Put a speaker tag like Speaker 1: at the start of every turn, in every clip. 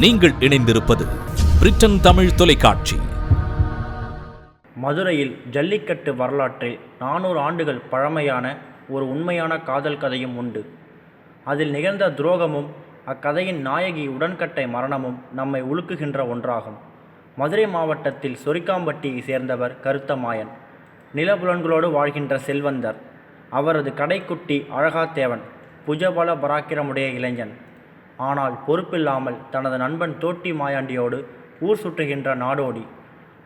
Speaker 1: நீங்கள் இணைந்திருப்பது பிரிட்டன் தமிழ் தொலைக்காட்சி.
Speaker 2: மதுரையில் ஜல்லிக்கட்டு வரலாற்றில் நானூறு ஆண்டுகள் பழமையான ஒரு உண்மையான காதல் கதையும் உண்டு. அதில் நிகழ்ந்த துரோகமும் அக்கதையின் நாயகி உடன்கட்டை மரணமும் நம்மை உலுக்குகின்ற ஒன்றாகும். மதுரை மாவட்டத்தில் சொரிக்காம்பட்டியை சேர்ந்தவர் கருத்தமாயன். நிலபுலன்களோடு வாழ்கின்ற செல்வந்தர். அவரது கடைக்குட்டி அழகாத்தேவன் புஜபல பராக்கிரமுடைய இளைஞன். ஆனால் பொறுப்பில்லாமல் தனது நண்பன் தோட்டி மாயாண்டியோடு ஊர் சுற்றுகின்ற நாடோடி.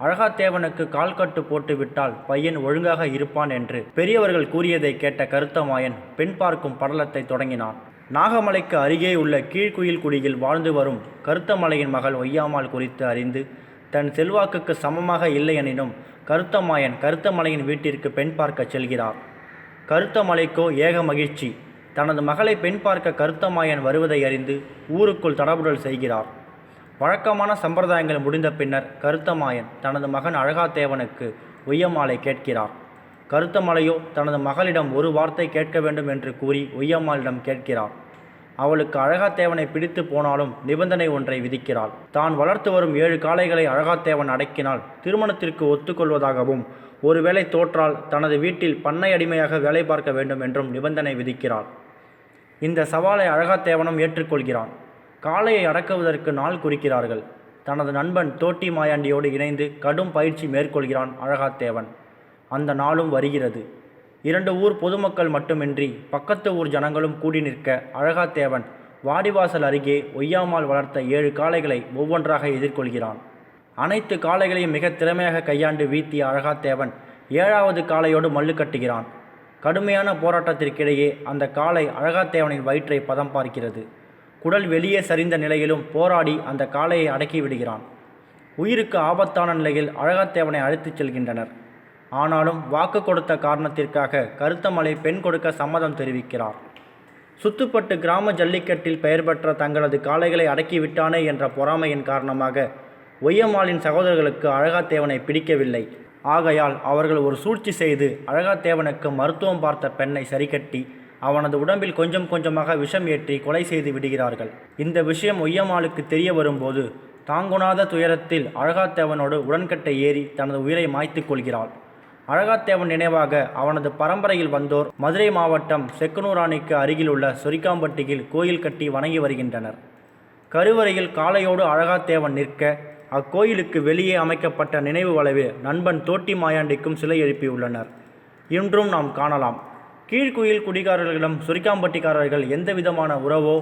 Speaker 2: அழகாத்தேவனுக்கு கால்கட்டு போட்டு விட்டால் பையன் ஒழுங்காக இருப்பான் என்று பெரியவர்கள் கூறியதை கேட்ட கருத்தமாயன் பெண் பார்க்கும் படலத்தை தொடங்கினான். நாகமலைக்கு அருகே உள்ள கீழ்குயில் குடியில் வாழ்ந்து வரும் கருத்தமலையின் மகள் ஒய்யாமாள் குறித்து அறிந்து தன் செல்வாக்குக்கு சமமாக இல்லை எனினும் கருத்தமாயன் கருத்தமலையின் வீட்டிற்கு பெண் பார்க்கச் செல்கிறார். கருத்தமலைக்கோ ஏக மகிழ்ச்சி. தனது மகளை பெண் பார்க்க கருத்தமாயன் வருவதை அறிந்து ஊருக்குள் தடபுடல் செய்கிறார். வழக்கமான சம்பிரதாயங்கள் முடிந்த பின்னர் கருத்தமாயன் தனது மகன் அழகாத்தேவனுக்கு ஒய்யம்மாளை கேட்கிறார். கருத்தமலையோ தனது மகளிடம் ஒரு வார்த்தை கேட்க வேண்டும் என்று கூறி ஒய்யம்மாளிடம் கேட்கிறார். அவளுக்கு அழகாத்தேவனை பிடித்து போனாலும் நிபந்தனை ஒன்றை விதிக்கிறாள். தான் வளர்த்து வரும் ஏழு காளைகளை அழகாத்தேவன் அடக்கினால் திருமணத்திற்கு ஒத்துக்கொள்வதாகவும் ஒருவேளை தோற்றால் தனது வீட்டில் பண்ணை அடிமையாக வேலை பார்க்க வேண்டும் என்றும் நிபந்தனை விதிக்கிறாள். இந்த சவாலை அழகாத்தேவனும் ஏற்றுக்கொள்கிறான். காளையை அடக்குவதற்கு நாள் குறிக்கிறார்கள். தனது நண்பன் தோட்டி மாயாண்டியோடு இணைந்து கடும் பயிற்சி மேற்கொள்கிறான் அழகாத்தேவன். அந்த நாளும் வருகிறது. இரண்டு ஊர் பொதுமக்கள் மட்டுமின்றி பக்கத்து ஊர் ஜனங்களும் கூடி நிற்க அழகாத்தேவன் வாடிவாசல் அருகே ஒய்யாமால் வளர்த்த ஏழு காளைகளை ஒவ்வொன்றாக எதிர்கொள்கிறான். அனைத்து காளைகளையும் மிக திறமையாக கையாண்டு வீழ்த்திய அழகாத்தேவன் ஏழாவது காளையோடு மல்லு கட்டுகிறான். கடுமையான போராட்டத்திற்கிடையே அந்த காளை அழகாத்தேவனின் வயிற்றை பதம் பார்க்கிறது. குடல் வெளியே சரிந்த நிலையிலும் போராடி அந்த காளையை அடக்கி விடுகிறான். உயிருக்கு ஆபத்தான நிலையில் அழகாத்தேவனை அழைத்துச் செல்கின்றனர். ஆனாலும் வாக்கு கொடுத்த காரணத்திற்காக கருத்தமலை பெண் கொடுக்க சம்மதம் தெரிவிக்கிறார். சுத்துப்பட்டு கிராம ஜல்லிக்கட்டில் பெயர் பெற்ற தங்களது காளைகளை அடக்கிவிட்டானே என்ற பொறாமையின் காரணமாக ஒய்யம்மாளின் சகோதரர்களுக்கு அழகாத்தேவனை பிடிக்கவில்லை. ஆகையால் அவர்கள் ஒரு சூழ்ச்சி செய்து அழகாத்தேவனுக்கு மருத்துவம் பார்த்த பெண்ணை சரிக்கட்டி அவனது உடம்பில் கொஞ்சம் கொஞ்சமாக விஷம் ஏற்றி கொலை செய்து விடுகிறார்கள். இந்த விஷயம் ஒய்யம்மாளுக்கு தெரிய வரும்போது தாங்குணாத துயரத்தில் அழகாத்தேவனோடு உடன்கட்டை ஏறி தனது உயிரை மாய்த்து கொள்கிறாள். அழகாத்தேவன் நினைவாக அவனது பரம்பரையில் வந்தோர் மதுரை மாவட்டம் செக்கனூராணிக்கு அருகிலுள்ள சொரிக்காம்பட்டியில் கோயில் கட்டி வணங்கி வருகின்றனர். கருவறையில் காளையோடு அழகாத்தேவன் நிற்க அக்கோயிலுக்கு வெளியே அமைக்கப்பட்ட நினைவு வளைவில் நண்பன் தோட்டி மாயாண்டிக்கும் சிலை எழுப்பியுள்ளனர் இன்றும் நாம் காணலாம். கீழ்குயில் குடிகாரர்களிடம் சுரிக்காம்பட்டிக்காரர்கள் எந்த விதமான உறவோ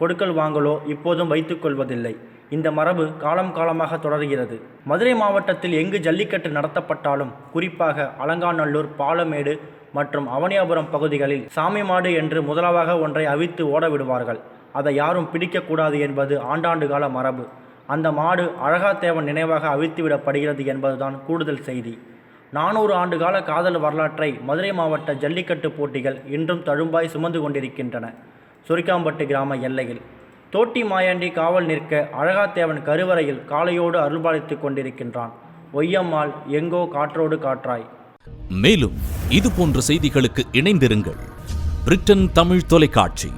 Speaker 2: கொடுக்கல் வாங்கலோ இப்போதும் வைத்துக்கொள்வதில்லை இந்த மரபு காலம் காலமாக தொடர்கிறது. மதுரை மாவட்டத்தில் எங்கு ஜல்லிக்கட்டு நடத்தப்பட்டாலும் குறிப்பாக அலங்காநல்லூர் பாலமேடு மற்றும் அவனியாபுரம் பகுதிகளில் சாமி மாடு என்று முதலாவாக ஒன்றை அவித்து ஓட விடுவார்கள். அதை யாரும் பிடிக்கக்கூடாது என்பது ஆண்டாண்டு கால மரபு. அந்த மாடு அழகாத்தேவன் நினைவாக அவிழ்த்துவிடப்படுகிறது என்பதுதான் கூடுதல் செய்தி. நானூறு ஆண்டுகால காதல் வரலாற்றை மதுரை மாவட்ட ஜல்லிக்கட்டு போட்டிகள் இன்றும் தழும்பாய் சுமந்து கொண்டிருக்கின்றன. சுரிக்காம்பட்டு கிராம எல்லையில். தோட்டி மாயாண்டி காவல் நிற்க அழகாத்தேவன் கருவறையில் காளையோடு அருள்பாலித்துக் கொண்டிருக்கின்றான். ஒய்யம்மாள் எங்கோ காற்றோடு காற்றாய்.
Speaker 1: மேலும் இது போன்ற செய்திகளுக்கு இணைந்திருங்கள். பிரிட்டன் தமிழ் தொலைக்காட்சி.